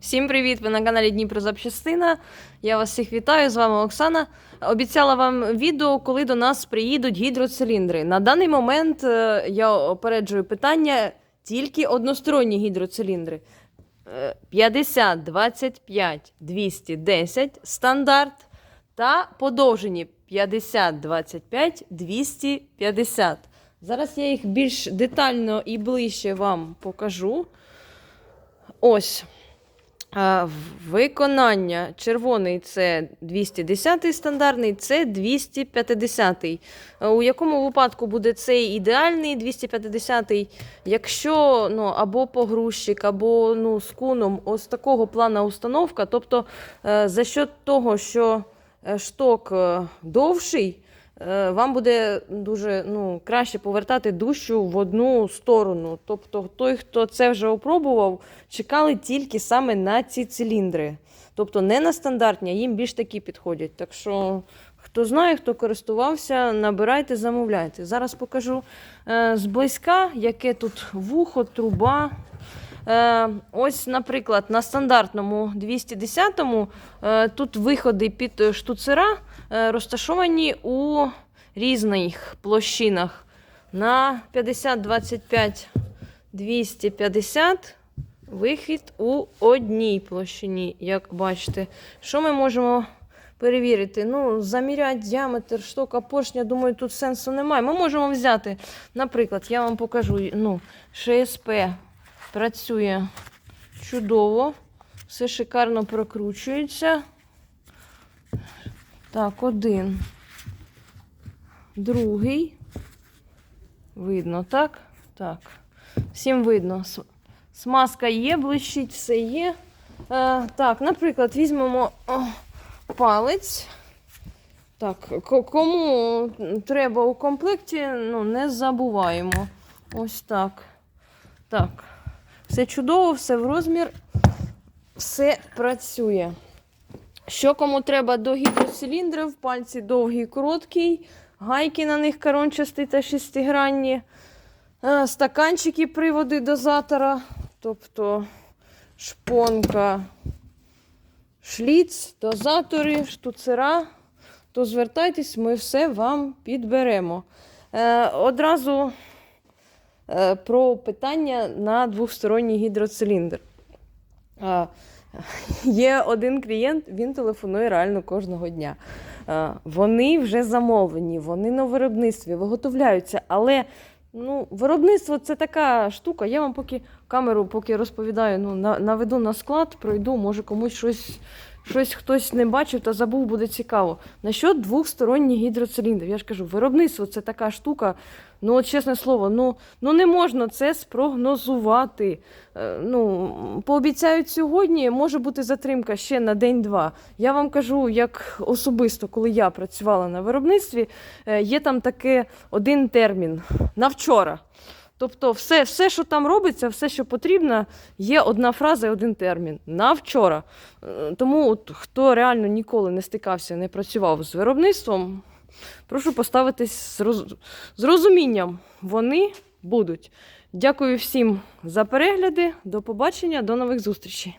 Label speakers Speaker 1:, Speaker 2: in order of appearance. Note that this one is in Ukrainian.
Speaker 1: Всім привіт! Ви на каналі Дніпро Запчастина. Я вас всіх вітаю. З вами Оксана. Обіцяла вам відео, коли до нас приїдуть гідроциліндри. На даний момент е, я опереджую питання тільки односторонні гідроциліндри. Е, 50, 25, 210 стандарт та подовжені 50, 25, 250. Зараз я їх більш детально і ближче вам покажу. Ось. Виконання червоний це 210 стандартний, це 250. Е, У якому випадку буде цей ідеальний 250, якщо ну, або погрузчик, або ну, з куном ось такого плана установка. Тобто е, за счет того, що е, шток е, довший, вам буде дуже ну, краще повертати дущу в одну сторону. Тобто, той, хто це вже опробував, чекали тільки саме на ці циліндри. Тобто не на стандартні, а їм більш такі підходять. Так що, хто знає, хто користувався, набирайте, замовляйте. Зараз покажу е, зблизька, яке тут вухо, труба. Е, ось, наприклад, на стандартному 210-му е, тут виходи під штуцера е, розташовані у різних площинах. На 50, 25, 250 вихід у одній площині, як бачите. Що ми можемо перевірити? Ну, заміряти діаметр штока поршня, думаю, тут сенсу немає. Ми можемо взяти, наприклад, я вам покажу, ну, ШСП працює чудово, все шикарно прокручується. Так, один. Другий. Видно, так? Так. Всім видно. Смазка є, блищить, все є. Е, так, наприклад, візьмемо палець. Так, кому треба у комплекті, ну, не забуваємо. Ось так. Так. Все чудово, все в розмір, все працює. Що кому треба до гідроциліндрів, пальці довгий, короткий, гайки на них корончасті та шестигранні, е, стаканчики приводи дозатора, тобто шпонка, шліц, дозатори, штуцера, то звертайтесь, ми все вам підберемо. Е, одразу про питання на двохсторонній гідроциліндр. Є один клієнт, він телефонує реально кожного дня. Вони вже замовлені, вони на виробництві, виготовляються, але ну, виробництво це така штука. Я вам поки камеру поки розповідаю, ну, наведу на склад, пройду, може комусь щось, щось хтось не бачив та забув, буде цікаво. Насчет двохсторонніх гідроциліндрів, я ж кажу, виробництво це така штука. Ну, от чесне слово, ну, ну не можна це спрогнозувати. Е, ну, пообіцяють сьогодні, може бути затримка ще на день-два. Я вам кажу, як особисто, коли я працювала на виробництві, е, є там таке один термін на вчора. Тобто, все, все, що там робиться, все, що потрібно, є одна фраза і один термін на вчора. Е, Тому, от, хто реально ніколи не стикався, не працював з виробництвом, прошу поставитись з, роз... з розумінням. Вони будуть. Дякую всім за перегляди. До побачення, до нових зустрічей.